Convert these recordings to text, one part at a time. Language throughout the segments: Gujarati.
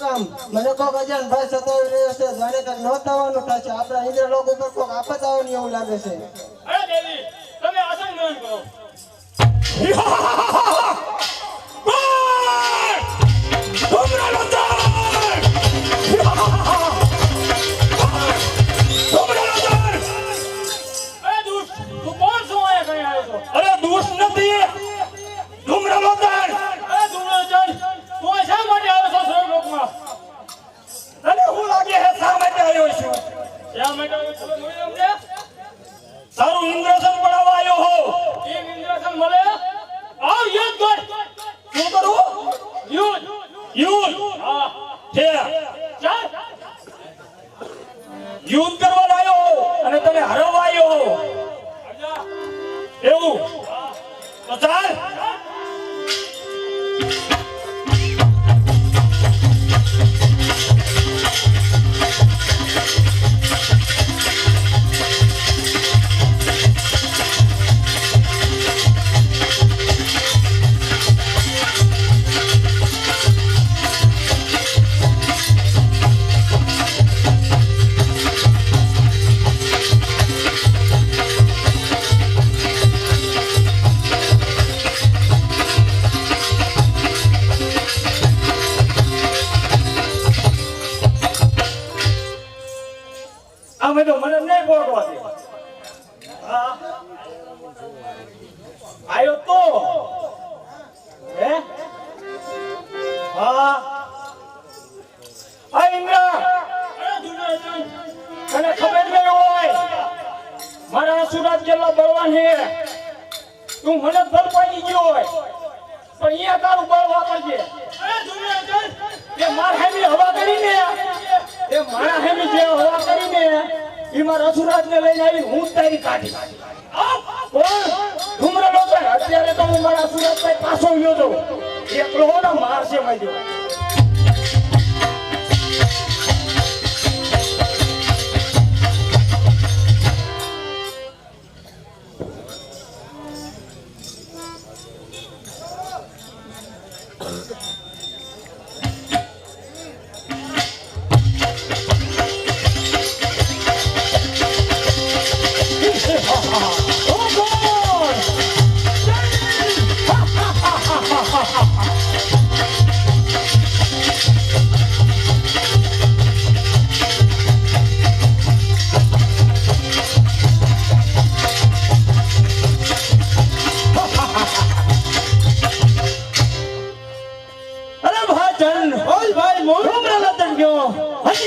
કામ. મને કોક અજાણ ભાઈ સતાવી રહ્યો છે જાણે કઈ ન થવાનું થશે આપણા ઇન્દ્ર લોક ઉપર કોક આફત આવવાની એવું લાગે છે. અરે દેવી તમે આસન ગ્રહણ કરો યુદ્ધ કરવા આવ્યો અને તને હરાવવા આવ્યો એવું. તો એ રસુરાજ ને લઈને આવી હું તારી કાઢી અત્યારે તો હું મારા સુરત પાછો ગયો છું. એકલો ને મારશે મારી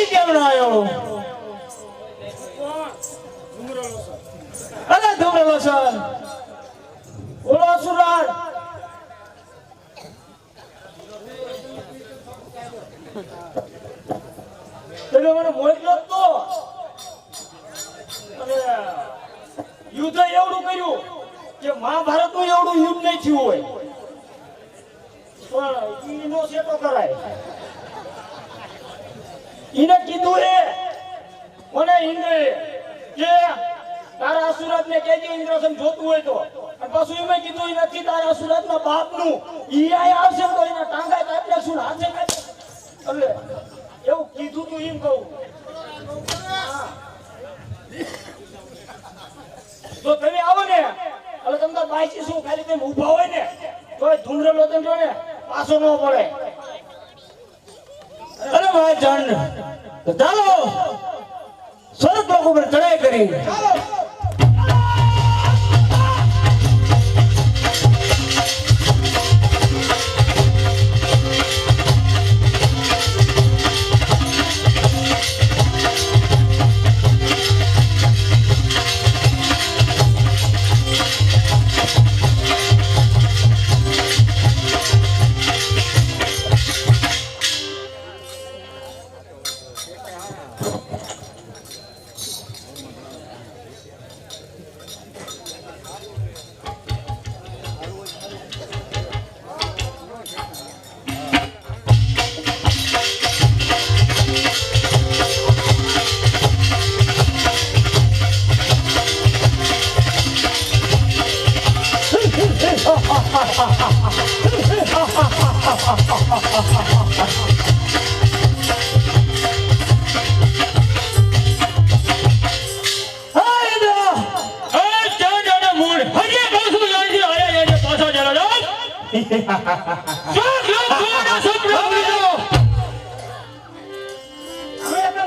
હજી કેમ ન આવ્યો અરે ધુમરો લસન ઓલો સુરાર તમે મને મોકલો જ તો અને યુદ્ધ એવડું કર્યું કે મહાભારતનું એવડું યુદ્ધ નહીં થયું હોય. પણ ઈનો સેટો કરાય. ઈને કીધું એ મને ઇન્દ્ર કે તારા સુરત ને કેજે ઇન્દ્રસન જોતું હોય તો. અને પાછું એમાં કીધું, ઈ નથી તારા સુરત ના બાપનું ઈ આવશે તો એના ટાંગા કાપી નાખશું હાથે એટલે એવું કીધું તું એમ કહું. જો તમે આવો ને, એટલે તમે તો બાઈસી શું ખાલી તમે ઊભા હોય ને તો ધૂમરે તમે જો ને પાછો ન પડે ભાઈ જણ ચાલો સ્વર્ગ ઉપર ચડાઈ કરી. કે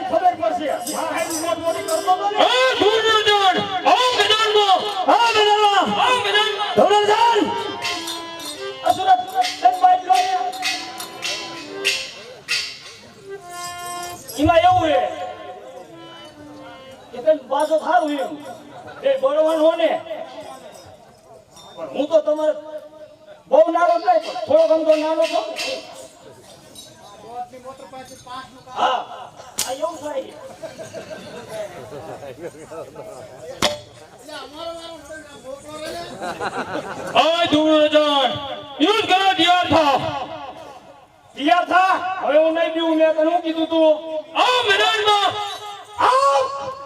ખબર પડશે એમાં એવું છે કે તને પાછો ખાવું એમ. એ બરોબર હો ને પણ હું તો તમારે બહુ નાનો નહીં થોડો ઘણો નાનો છો. હા. એવું થાય. ઓય ધૂળજણ યુઝ કરો થા. તૈયાર થા? હવે હું નહીં બીવું મેં તને કીધું તું? આ મેદાનમાં. આવ!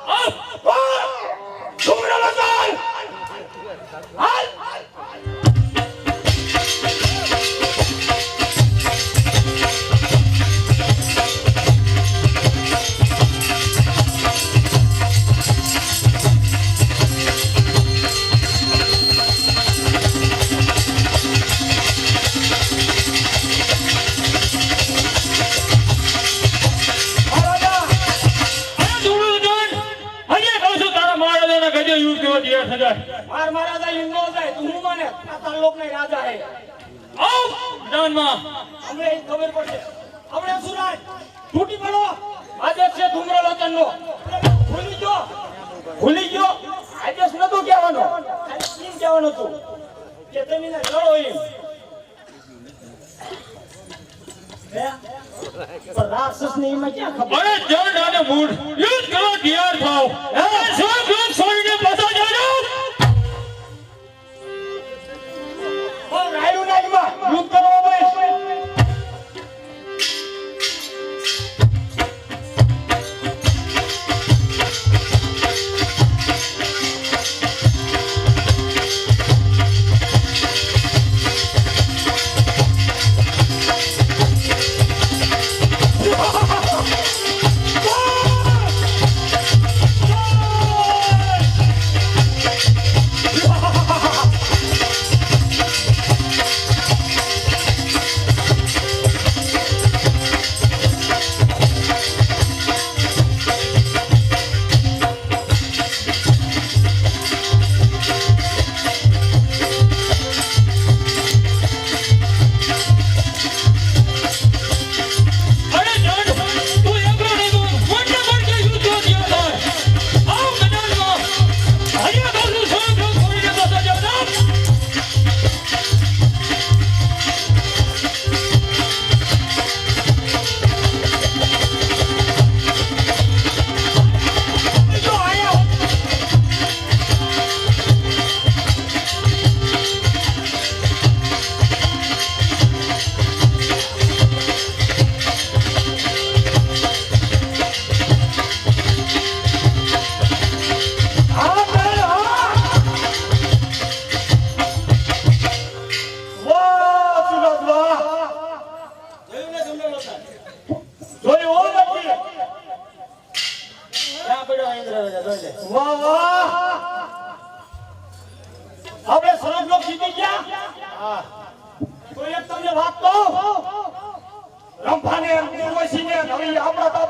આવ. ધૂળજણ હાલ! એ મને ખબર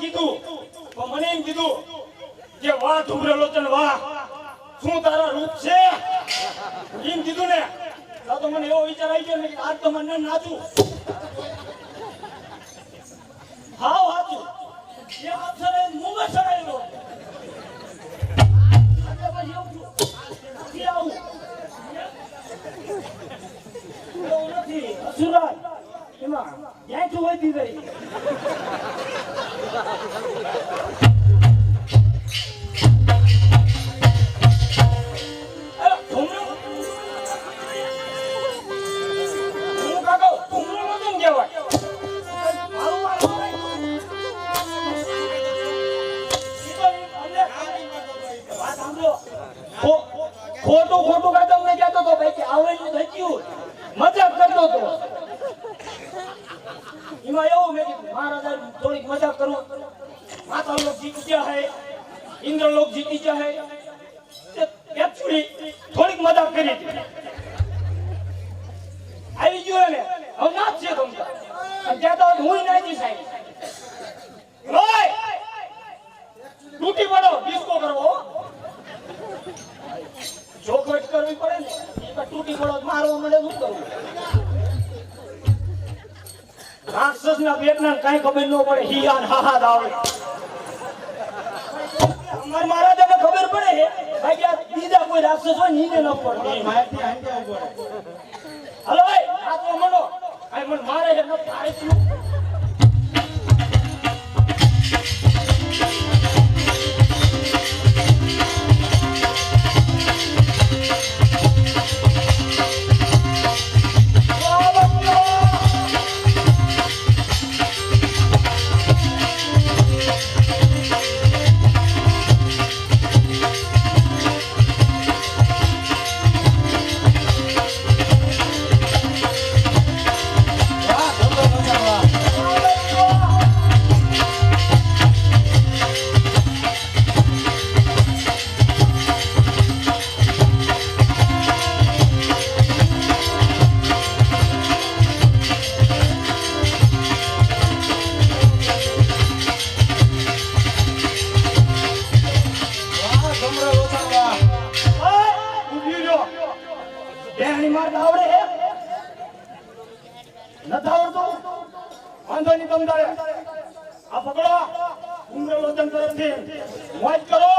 કીધું. મને એમ કીધું કે વાહ ધુમ્ર લોચન વાહ. શું તારા રૂપ છે? એમ કીધું ને, તો મને એવો વિચાર આવી ગયો ને કે આજ તો મને નાચું. હાવ હાચું. એ નથી. અસુરાજ એમાં ક્યાંથી વધી ગઈ અરે, ધૂમરું? હું કાકો, ધૂમરું નહોતું ને કહેવાય. મારું વારું નહીં. ઈ તો અમને વાત સાંભળો. ખો- ખોટું ખોટું કાંઈ તમને કહેતો હતો ભાઈ કે આવડ્યું થઈ ગયું મજાક કરતો હતો એમાં એવું મેં મહારાજા થોડીક મજાક કરું. માતા લોક જીતી ગયા હે, ઇન્દ્ર લોક જીતી ગયા હે. actually થોડીક મજાક કરી હતી. આવી ગયો ને હવે ના જ છે અને ત્યાં તો હું નાચી સાહેબ. ઓય! તૂટી પડો ડિસ્કો કરવો. ચોખવટ કરવી પડે ને. તૂટી પડો મારવા મળે શું કરવું? રાક્ષસ ના પેટના કઈ ખબર ન પડે. હિયા હા હા આવે. અમાર મહારાજાને ખબર પડે ભાઈ આ બીજા કોઈ રાક્ષસ હોય નીને ન પડે. હલો ભાઈ આ તો મનો આ મને મારે ન થાય બેહણી મારતા આવડે હે? નથી આવડતું? વાંધો નહીં તમ તારે. આ પકડો. ઉમરે લોચન તરફથી. મોજ કરો.